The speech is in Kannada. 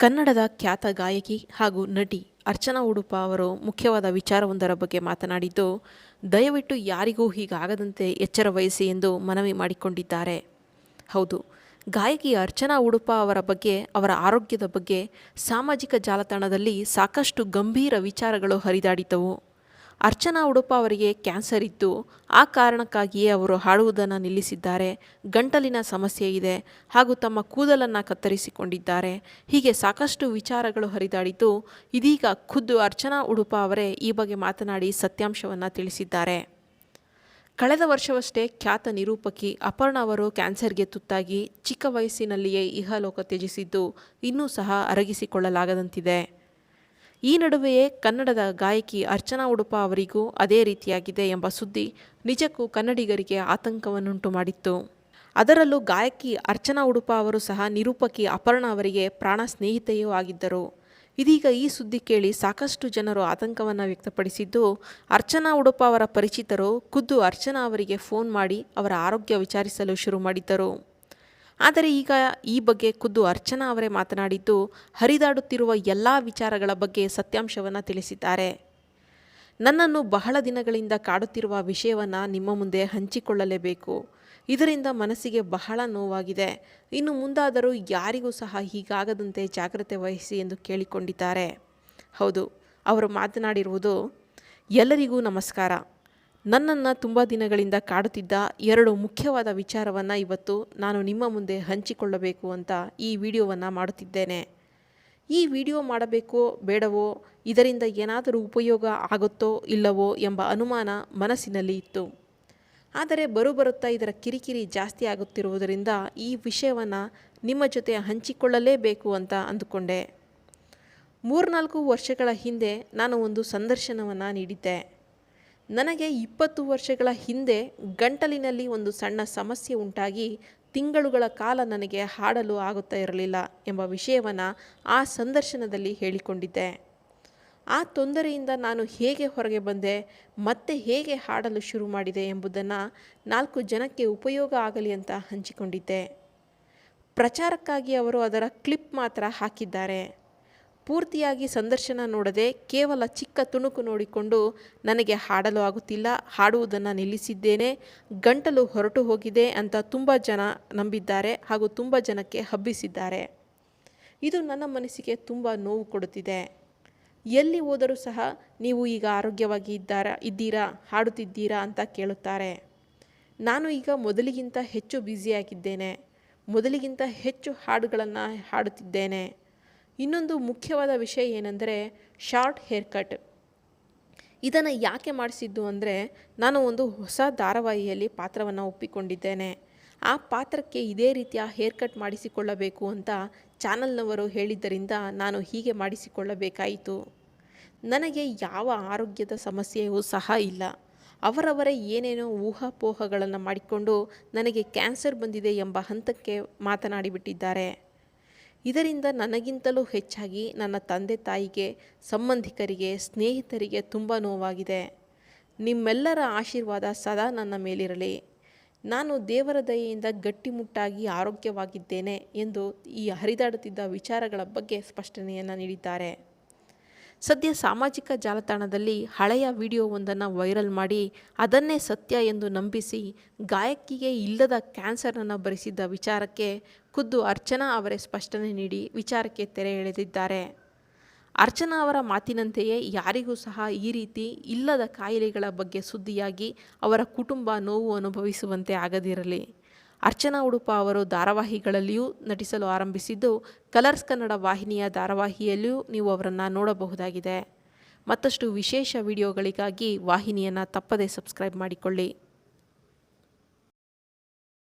ಕನ್ನಡದ ಖ್ಯಾತ ಗಾಯಕಿ ಹಾಗೂ ನಟಿ ಅರ್ಚನಾ ಉಡುಪ ಅವರು ಮುಖ್ಯವಾದ ವಿಚಾರವೊಂದರ ಬಗ್ಗೆ ಮಾತನಾಡಿದ್ದು, ದಯವಿಟ್ಟು ಯಾರಿಗೂ ಹೀಗಾಗದಂತೆ ಎಚ್ಚರ ವಹಿಸಿ ಎಂದು ಮನವಿ ಮಾಡಿಕೊಂಡಿದ್ದಾರೆ. ಹೌದು, ಗಾಯಕಿ ಅರ್ಚನಾ ಉಡುಪ ಅವರ ಬಗ್ಗೆ, ಅವರ ಆರೋಗ್ಯದ ಬಗ್ಗೆ, ಸಾಮಾಜಿಕ ಜಾಲತಾಣದಲ್ಲಿ ಸಾಕಷ್ಟು ಗಂಭೀರ ವಿಚಾರಗಳು ಹರಿದಾಡಿದ್ದವು. ಅರ್ಚನಾ ಉಡುಪ ಅವರಿಗೆ ಕ್ಯಾನ್ಸರ್ ಇತ್ತು. ಆ ಕಾರಣಕ್ಕಾಗಿಯೇ ಅವರು ಹಾಡುವುದನ್ನು ನಿಲ್ಲಿಸಿದ್ದಾರೆ. ಗಂಟಲಿನ ಸಮಸ್ಯೆ ಇದೆ. ಹಾಗೂ ತಮ್ಮ ಕೂದಲನ್ನು ಕತ್ತರಿಸಿಕೊಂಡಿದ್ದಾರೆ. ಹೀಗೆ ಸಾಕಷ್ಟು ವಿಚಾರಗಳು ಹರಿದಾಡಿದ್ದು, ಇದೀಗ ಖುದ್ದು ಅರ್ಚನಾ ಉಡುಪ ಅವರೇ ಈ ಬಗ್ಗೆ ಮಾತನಾಡಿ ಸತ್ಯಾಂಶವನ್ನು ತಿಳಿಸಿದ್ದಾರೆ. ಕಳೆದ ವರ್ಷವಷ್ಟೇ ಖ್ಯಾತ ನಿರೂಪಕಿ ಅಪರ್ಣ ಅವರು ಕ್ಯಾನ್ಸರ್ಗೆ ತುತ್ತಾಗಿ ಚಿಕ್ಕ ವಯಸ್ಸಿನಲ್ಲಿಯೇ ಇಹಲೋಕ ತ್ಯಜಿಸಿದ್ದು, ಇನ್ನೂ ಸಹ ಅರಗಿಸಿಕೊಳ್ಳಲಾಗದಂತಿದೆ. ಈ ನಡುವೆಯೇ ಕನ್ನಡದ ಗಾಯಕಿ ಅರ್ಚನಾ ಉಡುಪ ಅವರಿಗೂ ಅದೇ ರೀತಿಯಾಗಿದೆ ಎಂಬ ಸುದ್ದಿ ನಿಜಕ್ಕೂ ಕನ್ನಡಿಗರಿಗೆ ಆತಂಕವನ್ನುಂಟು ಮಾಡಿತ್ತು. ಅದರಲ್ಲೂ ಗಾಯಕಿ ಅರ್ಚನಾ ಉಡುಪ ಅವರು ಸಹ ನಿರೂಪಕಿ ಅಪರ್ಣ ಅವರಿಗೆ ಪ್ರಾಣ ಸ್ನೇಹಿತೆಯೂ ಆಗಿದ್ದರು. ಇದೀಗ ಈ ಸುದ್ದಿ ಕೇಳಿ ಸಾಕಷ್ಟು ಜನರು ಆತಂಕವನ್ನು ವ್ಯಕ್ತಪಡಿಸಿದ್ದು, ಅರ್ಚನಾ ಉಡುಪ ಅವರ ಪರಿಚಿತರು ಖುದ್ದು ಅರ್ಚನಾ ಅವರಿಗೆ ಫೋನ್ ಮಾಡಿ ಅವರ ಆರೋಗ್ಯ ವಿಚಾರಿಸಲು ಶುರು ಮಾಡಿದ್ದರು. ಆದರೆ ಈಗ ಈ ಬಗ್ಗೆ ಖುದ್ದು ಅರ್ಚನಾ ಅವರೇ ಮಾತನಾಡಿದ್ದು, ಹರಿದಾಡುತ್ತಿರುವ ಎಲ್ಲ ವಿಚಾರಗಳ ಬಗ್ಗೆ ಸತ್ಯಾಂಶವನ್ನು ತಿಳಿಸಿದ್ದಾರೆ. ನನ್ನನ್ನು ಬಹಳ ದಿನಗಳಿಂದ ಕಾಡುತ್ತಿರುವ ವಿಷಯವನ್ನು ನಿಮ್ಮ ಮುಂದೆ ಹಂಚಿಕೊಳ್ಳಲೇಬೇಕು. ಇದರಿಂದ ಮನಸ್ಸಿಗೆ ಬಹಳ ನೋವಾಗಿದೆ. ಇನ್ನು ಮುಂದಾದರೂ ಯಾರಿಗೂ ಸಹ ಹೀಗಾಗದಂತೆ ಜಾಗ್ರತೆ ವಹಿಸಿ ಎಂದು ಕೇಳಿಕೊಂಡಿದ್ದಾರೆ. ಹೌದು, ಅವರು ಮಾತನಾಡಿರುವುದು ಎಲ್ಲರಿಗೂ ನಮಸ್ಕಾರ. ನನ್ನನ್ನು ತುಂಬ ದಿನಗಳಿಂದ ಕಾಡುತ್ತಿದ್ದ ಎರಡು ಮುಖ್ಯವಾದ ವಿಚಾರವನ್ನು ಇವತ್ತು ನಾನು ನಿಮ್ಮ ಮುಂದೆ ಹಂಚಿಕೊಳ್ಳಬೇಕು ಅಂತ ಈ ವಿಡಿಯೋವನ್ನು ಮಾಡುತ್ತಿದ್ದೇನೆ. ಈ ವಿಡಿಯೋ ಮಾಡಬೇಕೋ ಬೇಡವೋ, ಇದರಿಂದ ಏನಾದರೂ ಉಪಯೋಗ ಆಗುತ್ತೋ ಇಲ್ಲವೋ ಎಂಬ ಅನುಮಾನ ಮನಸ್ಸಿನಲ್ಲಿ ಇತ್ತು. ಆದರೆ ಬರುಬರುತ್ತಾ ಇದರ ಕಿರಿಕಿರಿ ಜಾಸ್ತಿ ಆಗುತ್ತಿರುವುದರಿಂದ ಈ ವಿಷಯವನ್ನು ನಿಮ್ಮ ಜೊತೆ ಹಂಚಿಕೊಳ್ಳಲೇಬೇಕು ಅಂತ ಅಂದುಕೊಂಡೆ. ಮೂರ್ನಾಲ್ಕು ವರ್ಷಗಳ ಹಿಂದೆ ನಾನು ಒಂದು ಸಂದರ್ಶನವನ್ನು ನೀಡಿದ್ದೆ. ನನಗೆ ಇಪ್ಪತ್ತು ವರ್ಷಗಳ ಹಿಂದೆ ಗಂಟಲಿನಲ್ಲಿ ಒಂದು ಸಣ್ಣ ಸಮಸ್ಯೆ ಉಂಟಾಗಿ ತಿಂಗಳುಗಳ ಕಾಲ ನನಗೆ ಹಾಡಲು ಆಗುತ್ತಾ ಇರಲಿಲ್ಲ ಎಂಬ ವಿಷಯವನ್ನು ಆ ಸಂದರ್ಶನದಲ್ಲಿ ಹೇಳಿಕೊಂಡಿದ್ದೆ. ಆ ತೊಂದರೆಯಿಂದ ನಾನು ಹೇಗೆ ಹೊರಗೆ ಬಂದೆ, ಮತ್ತೆ ಹೇಗೆ ಹಾಡಲು ಶುರು ಮಾಡಿದೆ ಎಂಬುದನ್ನು ನಾಲ್ಕು ಜನಕ್ಕೆ ಉಪಯೋಗ ಆಗಲಿ ಅಂತ ಹಂಚಿಕೊಂಡಿದ್ದೆ. ಪ್ರಚಾರಕ್ಕಾಗಿ ಅವರು ಅದರ ಕ್ಲಿಪ್ ಮಾತ್ರ ಹಾಕಿದ್ದಾರೆ. ಪೂರ್ತಿಯಾಗಿ ಸಂದರ್ಶನ ನೋಡದೆ ಕೇವಲ ಚಿಕ್ಕ ತುಣುಕು ನೋಡಿಕೊಂಡು ನನಗೆ ಹಾಡಲು ಆಗುತ್ತಿಲ್ಲ. ಹಾಡುವುದನ್ನು ನಿಲ್ಲಿಸಿದ್ದೇನೆ. ಗಂಟಲು ಹೊರಟು ಹೋಗಿದೆ ಅಂತ ತುಂಬ ಜನ ನಂಬಿದ್ದಾರೆ ಹಾಗೂ ತುಂಬ ಜನಕ್ಕೆ ಹಬ್ಬಿಸಿದ್ದಾರೆ. ಇದು ನನ್ನ ಮನಸ್ಸಿಗೆ ತುಂಬ ನೋವು ಕೊಡುತ್ತಿದೆ. ಎಲ್ಲಿ ಹೋದರೂ ಸಹ ನೀವು ಈಗ ಆರೋಗ್ಯವಾಗಿ ಇದ್ದಾರಾ, ಇದ್ದೀರಾ, ಹಾಡುತ್ತಿದ್ದೀರಾ ಅಂತ ಕೇಳುತ್ತಾರೆ. ನಾನು ಈಗ ಮೊದಲಿಗಿಂತ ಹೆಚ್ಚು ಬ್ಯುಸಿಯಾಗಿದ್ದೇನೆ. ಮೊದಲಿಗಿಂತ ಹೆಚ್ಚು ಹಾಡುಗಳನ್ನು ಹಾಡುತ್ತಿದ್ದೇನೆ. ಇನ್ನೊಂದು ಮುಖ್ಯವಾದ ವಿಷಯ ಏನಂದರೆ ಶಾರ್ಟ್ ಹೇರ್ ಕಟ್ ಇದನ್ನು ಯಾಕೆ ಮಾಡಿಸಿದ್ದು ಅಂದರೆ ನಾನು ಒಂದು ಹೊಸ ಧಾರಾವಾಹಿಯಲ್ಲಿ ಪಾತ್ರವನ್ನು ಒಪ್ಪಿಕೊಂಡಿದ್ದೇನೆ. ಆ ಪಾತ್ರಕ್ಕೆ ಇದೇ ರೀತಿಯ ಹೇರ್ ಕಟ್ ಮಾಡಿಸಿಕೊಳ್ಳಬೇಕು ಅಂತ ಚಾನಲ್ನವರು ಹೇಳಿದ್ದರಿಂದ ನಾನು ಹೀಗೆ ಮಾಡಿಸಿಕೊಳ್ಳಬೇಕಾಯಿತು. ನನಗೆ ಯಾವ ಆರೋಗ್ಯದ ಸಮಸ್ಯೆಯೂ ಸಹ ಇಲ್ಲ. ಅವರವರೇ ಏನೇನೋ ಊಹಾಪೋಹಗಳನ್ನು ಮಾಡಿಕೊಂಡು ನನಗೆ ಕ್ಯಾನ್ಸರ್ ಬಂದಿದೆ ಎಂಬ ಹಂತಕ್ಕೆ ಮಾತನಾಡಿಬಿಟ್ಟಿದ್ದಾರೆ. ಇದರಿಂದ ನನಗಿಂತಲೂ ಹೆಚ್ಚಾಗಿ ನನ್ನ ತಂದೆ ತಾಯಿಗೆ, ಸಂಬಂಧಿಕರಿಗೆ, ಸ್ನೇಹಿತರಿಗೆ ತುಂಬ ನೋವಾಗಿದೆ. ನಿಮ್ಮೆಲ್ಲರ ಆಶೀರ್ವಾದ ಸದಾ ನನ್ನ ಮೇಲಿರಲಿ. ನಾನು ದೇವರ ದಯೆಯಿಂದ ಗಟ್ಟಿಮುಟ್ಟಾಗಿ ಆರೋಗ್ಯವಾಗಿದ್ದೇನೆ ಎಂದು ಈ ಹರಿದಾಡುತ್ತಿದ್ದ ವಿಚಾರಗಳ ಬಗ್ಗೆ ಸ್ಪಷ್ಟನೆಯನ್ನು ನೀಡಿದ್ದಾರೆ. ಸದ್ಯ ಸಾಮಾಜಿಕ ಜಾಲತಾಣದಲ್ಲಿ ಹಳೆಯ ವಿಡಿಯೋವೊಂದನ್ನು ವೈರಲ್ ಮಾಡಿ ಅದನ್ನೇ ಸತ್ಯ ಎಂದು ನಂಬಿಸಿ ಗಾಯಕಿಗೆ ಇಲ್ಲದ ಕ್ಯಾನ್ಸರನ್ನು ಭರಿಸಿದ್ದ ವಿಚಾರಕ್ಕೆ ಖುದ್ದು ಅರ್ಚನಾ ಅವರೇ ಸ್ಪಷ್ಟನೆ ನೀಡಿ ವಿಚಾರಕ್ಕೆ ತೆರೆ ಎಳೆದಿದ್ದಾರೆ. ಅರ್ಚನಾ ಅವರ ಮಾತಿನಂತೆಯೇ ಯಾರಿಗೂ ಸಹ ಈ ರೀತಿ ಇಲ್ಲದ ಕಾಯಿಲೆಗಳ ಬಗ್ಗೆ ಸುದ್ದಿಯಾಗಿ ಅವರ ಕುಟುಂಬ ನೋವು ಅನುಭವಿಸುವಂತೆ ಆಗದಿರಲಿ. ಅರ್ಚನಾ ಉಡುಪ ಅವರು ಧಾರಾವಾಹಿಗಳಲ್ಲಿಯೂ ನಟಿಸಲು ಆರಂಭಿಸಿದ್ದು, ಕಲರ್ಸ್ ಕನ್ನಡ ವಾಹಿನಿಯ ಧಾರಾವಾಹಿಯಲ್ಲಿಯೂ ನೀವು ಅವರನ್ನು ನೋಡಬಹುದಾಗಿದೆ. ಮತ್ತಷ್ಟು ವಿಶೇಷ ವಿಡಿಯೋಗಳಿಗಾಗಿ ವಾಹಿನಿಯನ್ನು ತಪ್ಪದೇ ಸಬ್ಸ್ಕ್ರೈಬ್ ಮಾಡಿಕೊಳ್ಳಿ.